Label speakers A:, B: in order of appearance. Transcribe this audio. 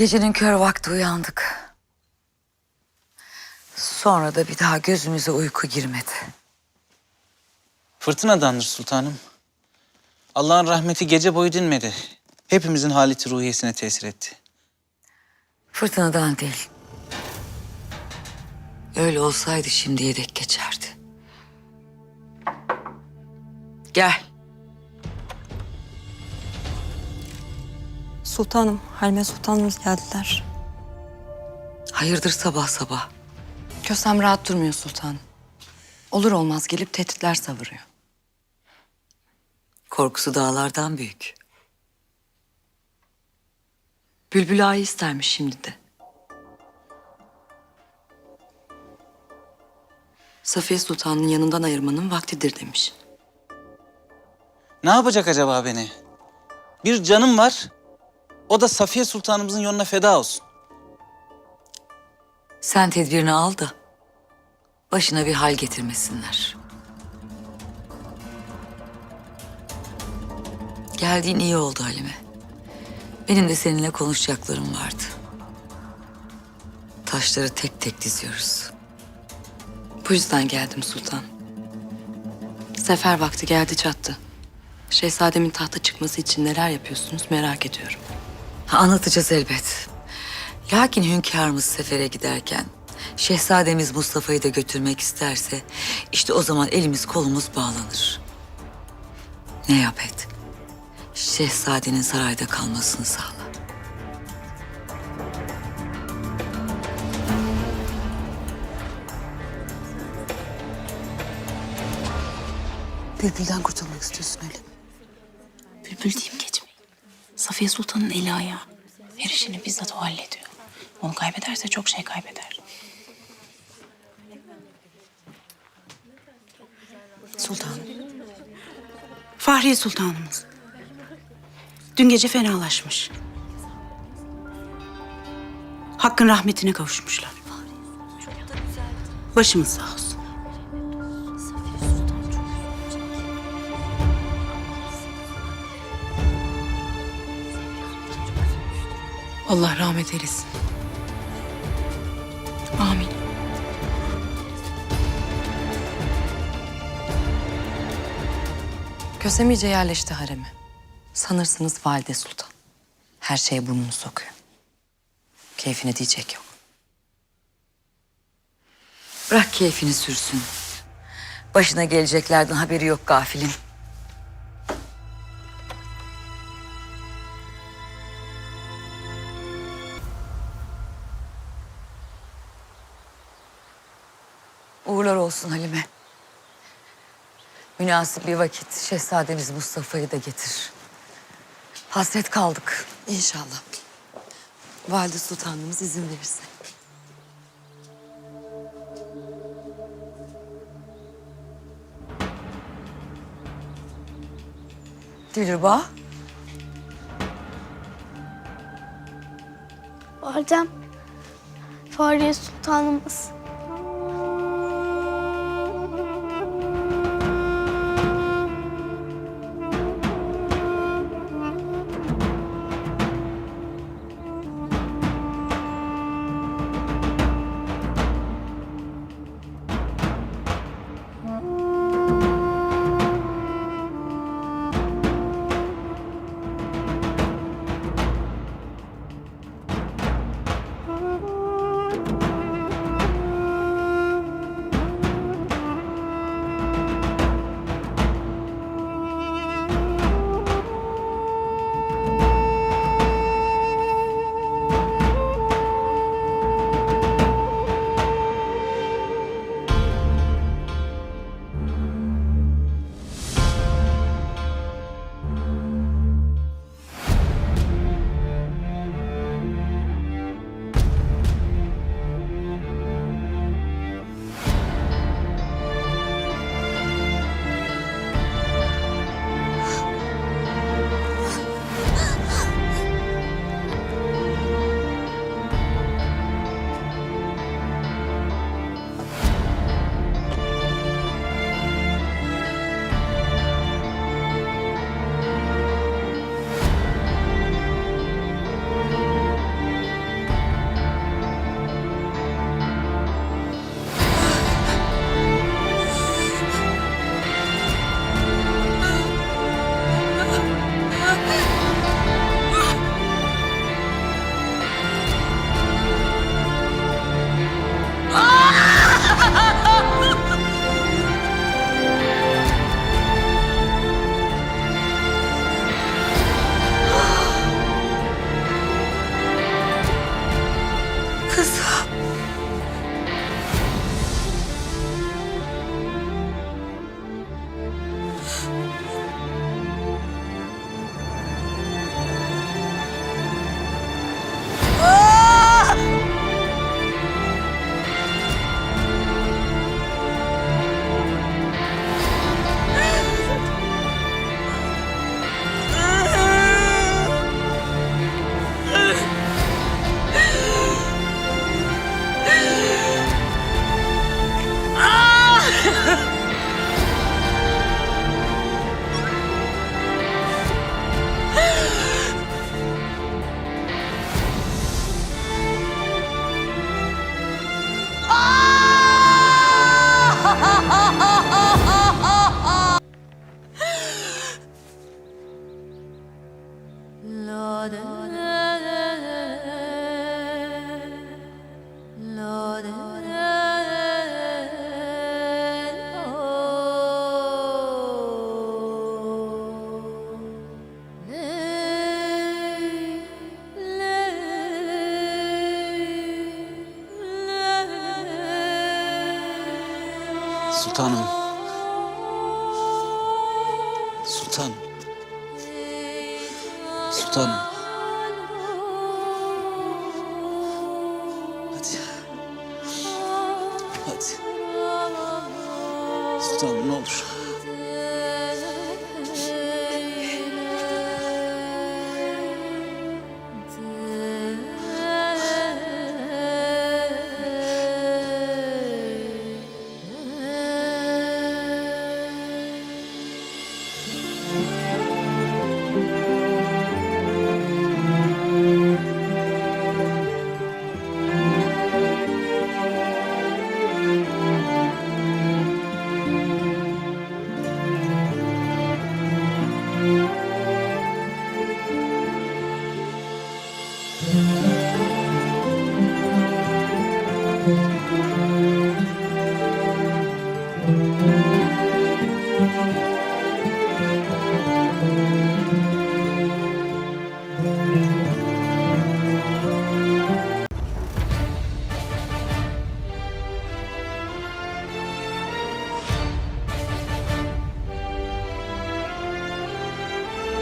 A: Gecenin kör vakti uyandık. Sonra da bir daha gözümüze uyku girmedi.
B: Fırtınadandır sultanım. Allah'ın rahmeti gece boyu dinmedi. Hepimizin haleti ruhiyesine tesir etti.
A: Fırtınadan değil. Öyle olsaydı şimdiye dek geçerdi. Gel.
C: Sultanım, Halime Sultanımız geldiler.
A: Hayırdır sabah sabah?
D: Kösem rahat durmuyor sultanım. Olur olmaz gelip tehditler savuruyor.
A: Korkusu dağlardan büyük. Bülbül ağayı istermiş şimdi de.
D: Safiye Sultan'ın yanından ayırmanın vaktidir demiş.
B: Ne yapacak acaba beni? Bir canım var. O da Safiye Sultanımızın yoluna feda olsun.
A: Sen tedbirini al da başına bir hal getirmesinler. Geldiğin iyi oldu Halime. Benim de seninle konuşacaklarım vardı. Taşları tek tek diziyoruz.
D: Bu yüzden geldim sultan. Sefer vakti geldi çattı. Şehzademin tahta çıkması için neler yapıyorsunuz merak ediyorum.
A: Anlatacağız elbet. Lakin hünkârımız sefere giderken şehzademiz Mustafa'yı da götürmek isterse işte o zaman elimiz kolumuz bağlanır. Ne yap et. Şehzadenin sarayda kalmasını sağla.
E: Bülbülden kurtulmak istiyorsun öyle mi?
F: Bülbül deyip geçmeyin. Safiye Sultan'ın eli ayağı. Her işini bizzat o hallediyor. Onu kaybederse çok şey kaybeder.
E: Sultanım. Fahriye Sultanımız. Dün gece fenalaşmış. Hakkın rahmetine kavuşmuşlar. Başımız sağ olsun.
D: Allah rahmet eylesin.
F: Amin.
D: Kösem iyice yerleşti hareme. Sanırsınız valide sultan. Her şeye burnunu sokuyor. Keyfine diyecek yok.
A: Bırak keyfini sürsün. Başına geleceklerden haberi yok gafilin. Uğurlar olsun Halime. Münasip bir vakit şehzademiz Mustafa'yı da getir. Hasret kaldık.
D: İnşallah. Valide sultanımız izin verirse.
A: Dilruba,
G: Validem, Fahriye Sultanımız.
H: Sultanım. Sultanım.
B: Sultanım.